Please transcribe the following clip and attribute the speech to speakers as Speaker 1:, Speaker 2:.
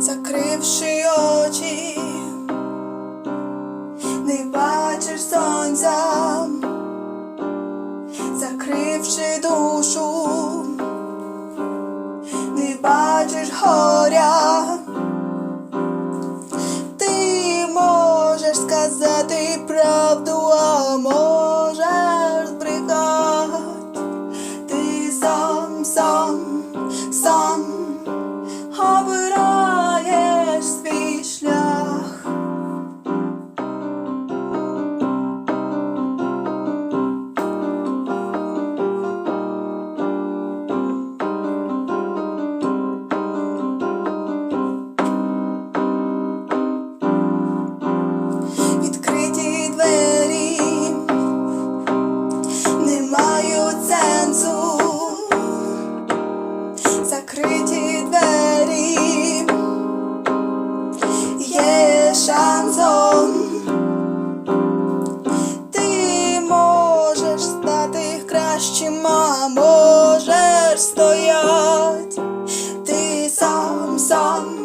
Speaker 1: закривши очі, не бачиш сонця, закривши душу, не бачиш горя. Ти можеш сказати правду, а можеш збрехати. Ти сам, сам, сам закриті двері є шансом. Ти можеш стати кращим, а можеш стоять. Ти сам, сам,